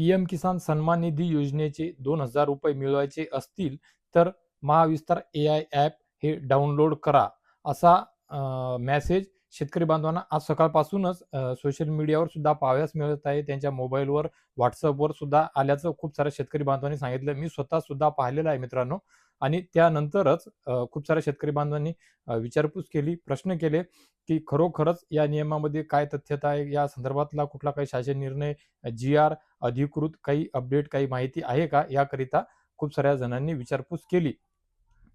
PM किसान सन्मान निधी योजनेचे दोन हजार रुपये मिळवायचे असतील तर महाविस्तार ए आय ॲप हे डाउनलोड करा. असा मेसेज शेतकरी बांधवांना आज सकाळपासूनच सोशल मीडियावर सुद्धा पाहाव्यास मिळत आहे. त्यांच्या मोबाईलवर व्हॉट्सअपवर सुद्धा आल्याचं खूप साऱ्या शेतकरी बांधवांनी सांगितलं. मी स्वतः सुद्धा पाहिलेलं आहे मित्रांनो. आणि त्यानंतरच खूप साऱ्या शेतकरी बांधवांनी विचारपूस केली प्रश्न केले की खरोखरच या नियमामध्ये काय तथ्यता आहे? या संदर्भातला कुठला काही शासन निर्णय जी आर अधिकृत काही अपडेट काही माहिती आहे का? याकरिता खूप साऱ्या जणांनी विचारपूस केली.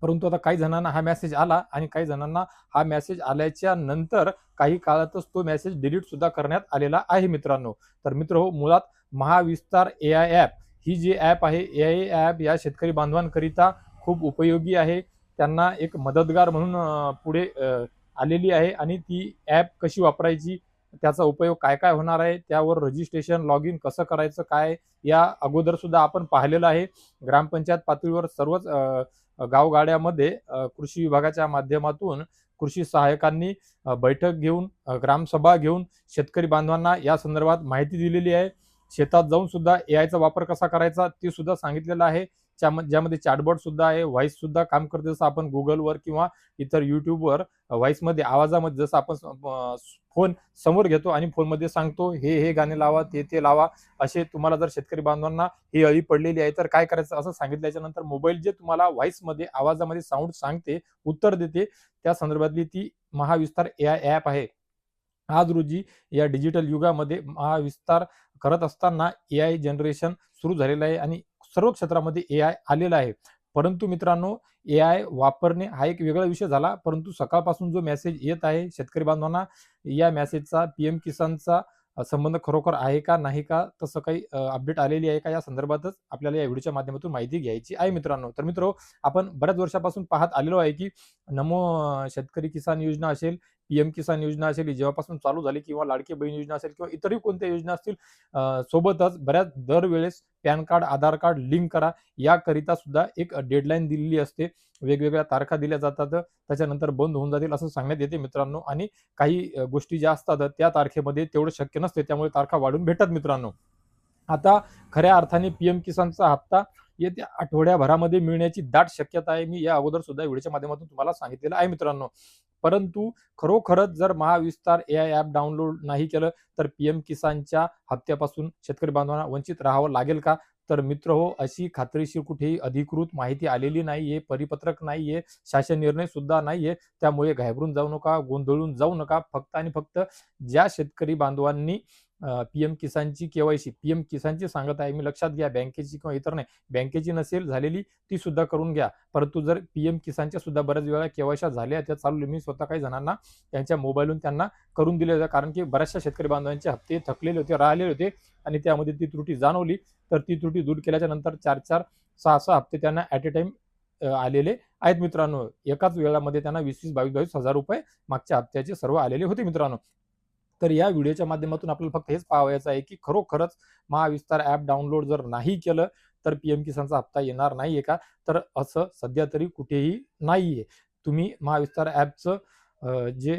परंतु आता काही जणांना हा मेसेज आला आणि काही जणांना हा मेसेज आल्याच्यानंतर काही काळातच तो मेसेज डिलीट सुद्धा करण्यात आलेला आहे मित्रांनो. तर मित्र हो मुळात महाविस्तार ए आय ॲप ही जी ॲप आहे ए आय ॲप या शेतकरी बांधवांकरिता खूप उपयोगी आहे. त्यांना एक मदतगार म्हणून पुढे आलेली आहे आणि ती ॲप कशी वापरायची त्याचा उपयोग काय काय होणार आहे त्यावर रजिस्ट्रेशन लॉग इन कसं करायचं काय या अगोदर सुद्धा आपण पाहिलेलं आहे. ग्रामपंचायत पातळीवर सर्वच गावगाड्यामध्ये कृषी विभागाच्या माध्यमातून कृषी सहाय्यकांनी बैठक घेऊन ग्रामसभा घेऊन शेतकरी बांधवांना या संदर्भात माहिती दिलेली आहे. शेतात जाऊन सुद्धा ए आयचा वापर कसा करायचा ते सुद्धा सांगितलेलं आहे. ज्यामध्ये चॅटबॉट सुद्धा आहे व्हॉइस सुद्धा काम करते. जसं आपण गुगलवर किंवा इतर युट्यूबवर व्हॉइसमध्ये आवाजामध्ये जसं आपण फोन समोर घेतो आणि फोनमध्ये सांगतो हे हे गाणे लावा ते ते लावा. असे तुम्हाला जर शेतकरी बांधवांना ही अळी पडलेली आहे तर काय करायचं? असं सांगितल्याच्या नंतर मोबाईल जे तुम्हाला व्हॉइसमध्ये आवाजामध्ये साऊंड सांगते उत्तर देते त्या संदर्भातली ती महाविस्तार ए आय ॲप आहे. आज रोजी या डिजिटल युगामध्ये महाविस्तार करत असताना ए आय जनरेशन सुरू झालेलं आहे आणि सर्व क्षेत्रामध्ये ए आय आलेला आहे. परंतु मित्रांनो ए आय वापरणे हा एक वेगळा विषय झाला. परंतु सकाळपासून जो मेसेज येत आहे शेतकरी बांधवांना या मेसेजचा पीएम किसानचा संबंध खरोखर आहे का नाही का तसं काही अपडेट आलेली आहे का या संदर्भातच आपल्याला या व्हिडिओच्या माध्यमातून माहिती घ्यायची आहे मित्रांनो. तर मित्र आपण बऱ्याच वर्षापासून पाहत आलेलो आहे की नमो शेतकरी किसान योजना असेल पीएम किसान योजना असेल जेव्हापासून चालू झाली किंवा लाडकी बहीण योजना असेल किंवा इतरही कोणत्या योजना असतील सोबतच बऱ्याच दरवेळेस PAN card Aadhaar card link करा. याकरिता सुद्धा एक डेडलाईन दिलेली असते. वेगवेगळ्या तारखा दिल्या जातात त्याच्यानंतर बंद होऊन जातील असं सांगण्यात येते मित्रांनो. आणि काही गोष्टी ज्या असतात त्या तारखेमध्ये तेवढं शक्य नसते त्यामुळे तारखा वाढून भेटतात मित्रांनो. आता खऱ्या अर्थाने पीएम किसानचा हप्ता येत्या आठवड्याभरामध्ये मिळण्याची दाट शक्यता आहे. मी या अगोदर सुद्धा व्हिडिओच्या माध्यमातून तुम्हाला सांगितलेलं आहे मित्रांनो. परंतु खरोखरच जर Mahavistar A I app download नाही केलं तर पी एम किसानच्या हप्त्यापासून शेतकरी बांधवांना वंचित राहावं लागेल का? तर मित्र हो अशी खात्रीशीर कुठेही अधिकृत माहिती आलेली नाहीये परिपत्रक नाहीये शासन निर्णय सुद्धा नाहीये. त्यामुळे घाबरून जाऊ नका गोंधळून जाऊ नका. फक्त आणि फक्त ज्या शेतकरी बांधवांनी पीएम किसानची केवायसी पीएम किसानची सांगत आहे मी लक्षात घ्या बँकेची किंवा इतर नाही बँकेची नसेल झालेली ती सुद्धा करून घ्या. परंतु जर पीएम किसानच्या सुद्धा बऱ्याच वेळा केवायशा झाल्या त्या चालू मी स्वतः काही जणांना त्यांच्या मोबाईलहून त्यांना करून दिले होते कारण की बऱ्याचशा शेतकरी बांधवांचे हप्ते थकलेले होते राहिलेले होते आणि त्यामध्ये ती त्रुटी जाणवली. तर ती त्रुटी दूर केल्याच्यानंतर चार चार सहा सहा हप्ते त्यांना ॲट ए टाइम आलेले आहेत मित्रांनो. एकाच वेळामध्ये त्यांना वीस वीस बावीस बावीस हजार रुपये मागच्या हप्त्याचे सर्व आलेले होते मित्रांनो. तर या व्हिडिओच्या माध्यमातून आपल्याला फक्त हेच पाहायचं आहे की खरोखरच महाविस्तार ॲप डाउनलोड जर नाही केलं तर पीएम किसानचा हप्ता येणार नाहीये का? तर असं सध्या तरी कुठेही नाहीये. तुम्ही महाविस्तार ॲपचं जे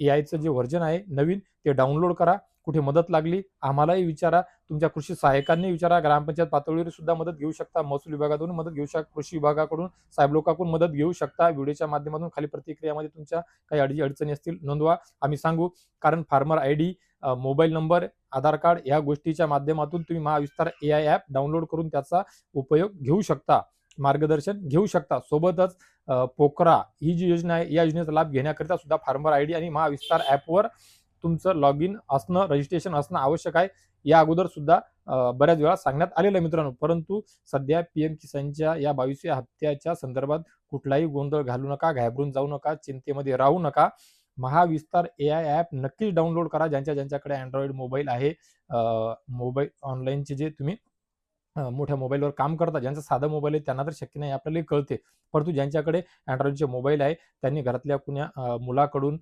ए आयचं जे व्हर्जन आहे नवीन ते डाउनलोड करा. कुठे मदत लागली आम्हालाही विचारा. तुमच्या कृषी सहाय्यकांनी विचारा. ग्रामपंचायत पातळीवर सुद्धा मदत घेऊ शकता. महसूल विभागातून मदत घेऊ शकता कृषी विभागाकडून साहेब लोकांकडून मदत घेऊ शकता. व्हिडिओच्या माध्यमातून खाली प्रतिक्रियामध्ये तुमच्या काही अडचणी अडचणी असतील नोंदवा. आम्ही सांगू कारण farmer I D mobile number Aadhaar card या गोष्टीच्या माध्यमातून तुम्ही Mahavistar A I app download करून त्याचा उपयोग घेऊ शकता मार्गदर्शन घेऊ शकता. सोबतच पोकरा ही जी योजना आहे या योजनेचा लाभ घेण्याकरिता सुद्धा फार्मर आय डी आणि महाविस्तार ॲपवर तुमचं लॉग इन असणं रजिस्ट्रेशन असणं आवश्यक आहे. या अगोदर सुद्धा बऱ्याच वेळा सांगण्यात आलेलं आहे मित्रांनो. परंतु सध्या पीएम किसानच्या या बावीसव्या हप्त्याच्या संदर्भात कुठलाही गोंधळ घालू नका घाबरून जाऊ नका चिंतेमध्ये राहू नका. महाविस्तार ए आय ॲप नक्कीच डाउनलोड करा. ज्यांच्या ज्यांच्याकडे अँड्रॉइड मोबाईल आहे मोबाईल ऑनलाईनचे जे तुम्ही मोठ्या मोबाईलवर काम करता ज्यांचा साधा मोबाईल आहे त्यांना तर शक्य नाही आपल्याला कळते. परंतु ज्यांच्याकडे अँड्रॉइडचे मोबाईल आहे त्यांनी घरातल्या कुण्या मुलाकडून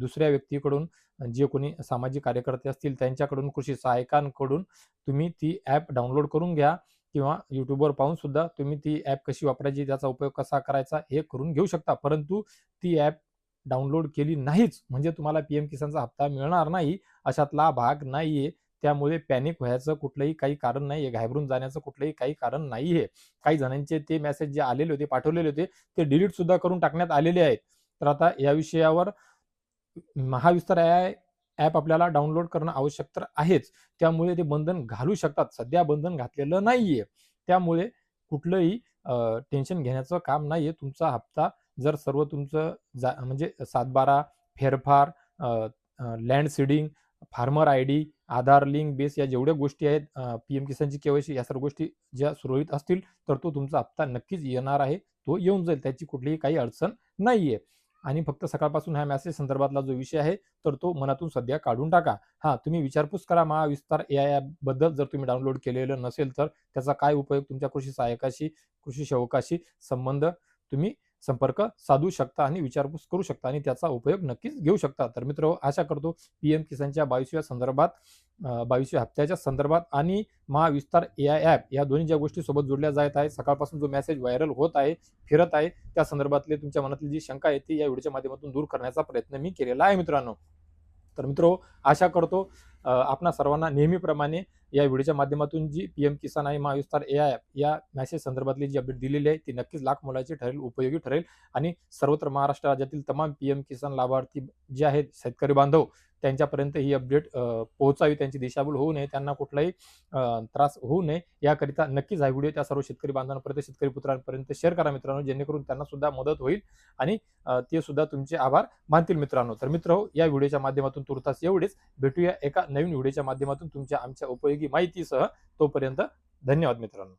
दुसऱ्या व्यक्तीकडून जे कोणी सामाजिक कार्यकर्ते असतील त्यांच्याकडून कृषी सहाय्यकांकडून तुम्ही ती ॲप डाउनलोड करून घ्या किंवा युट्यूबवर पाहून सुद्धा तुम्ही ती ॲप कशी वापरायची त्याचा उपयोग कसा करायचा हे करून घेऊ शकता. परंतु ती ॲप डाउनलोड केली नाहीच म्हणजे तुम्हाला पी एम किसानचा हप्ता मिळणार नाही अशातला भाग नाहीये. त्यामुळे पॅनिक व्हायचं कुठलंही काही कारण नाही आहे घाबरून जाण्याचं कुठलंही काही कारण नाही आहे काही जणांचे ते मेसेज जे आलेले होते पाठवलेले होते ते डिलीट सुद्धा करून टाकण्यात आलेले आहेत. तर आता या विषयावर महाविस्तार आय ॲप आपल्याला डाउनलोड करणं आवश्यक तर आहेच. त्यामुळे ते बंधन घालू शकतात. सध्या बंधन घातलेलं नाहीये. त्यामुळे कुठलंही टेन्शन घेण्याचं काम नाहीये. तुमचा हप्ता जर सर्व तुमचं जा म्हणजे सातबारा फेरफार land seeding farmer I D Aadhaar link base या जेवढ्या गोष्टी आहेत पी एम किसानची केवायसी या सर्व गोष्टी ज्या सुरळीत असतील तर तो तुमचा हप्ता नक्कीच येणार आहे. तो येऊन जाईल त्याची कुठलीही काही अडचण नाहीये. आणि फक्त सकाळपासून ह्या मेसेज संदर्भातला जो विषय आहे तर तो मनातून सध्या काढून टाका. हा तुम्ही विचारपूस करा महाविस्तार ए आयबद्दल जर तुम्ही डाउनलोड केलेलं नसेल तर त्याचा काय उपयोग तुमच्या कृषी सहाय्यकाशी कृषी सेवकाशी संबंध तुम्ही संपर्क साधू शकता आणि विचारपूस करू शकता आणि त्याचा उपयोग नक्कीच घेऊ शकता. तर मित्र आशा करतो पी एम किसानच्या बावीसव्या संदर्भात बावीसव्या हप्त्याच्या संदर्भात आणि महाविस्तार ए आय ॲप या दोन्ही ज्या गोष्टी सोबत जोडल्या जात आहे सकाळपासून जो मेसेज व्हायरल होत आहे फिरत आहे त्या संदर्भातले तुमच्या मनातली जी शंका आहे ती या व्हिडिओच्या माध्यमातून दूर करण्याचा प्रयत्न मी केलेला आहे मित्रांनो. तर मित्रो आशा करतो आपणा सर्वांना नेहमीप्रमाणे या व्हिडिओच्या माध्यमातून जी पी एम किसान आहे महाविस्तार ए आय या मॅसेज संदर्भातली जी अपडेट दिलेली आहे ती नक्कीच लाख मुलाची ठरेल उपयोगी ठरेल. आणि सर्वत्र महाराष्ट्र राज्यातील तमाम पी एम किसान लाभार्थी जे आहेत शेतकरी बांधव त्यांच्यापर्यंत ही अपडेट पोहोचावी त्यांची दिशाभूल होऊ नये त्यांना कुठलाही त्रास होऊ नये याकरिता नक्कीच हा व्हिडिओ त्या सर्व शेतकरी बांधवांपर्यंत शेतकरी पुत्रांपर्यंत शेअर करा मित्रांनो जेणेकरून त्यांना सुद्धा मदत होईल. आणि ते सुद्धा तुमचे आभार मानतील मित्रांनो. तर मित्र हो, या व्हिडिओच्या माध्यमातून तुर्तास एवढेच. भेटूया एका नवीन व्हिडिओच्या माध्यमातून तुमच्या आमच्या उपयोगी माहितीसह तोपर्यंत धन्यवाद मित्रांनो.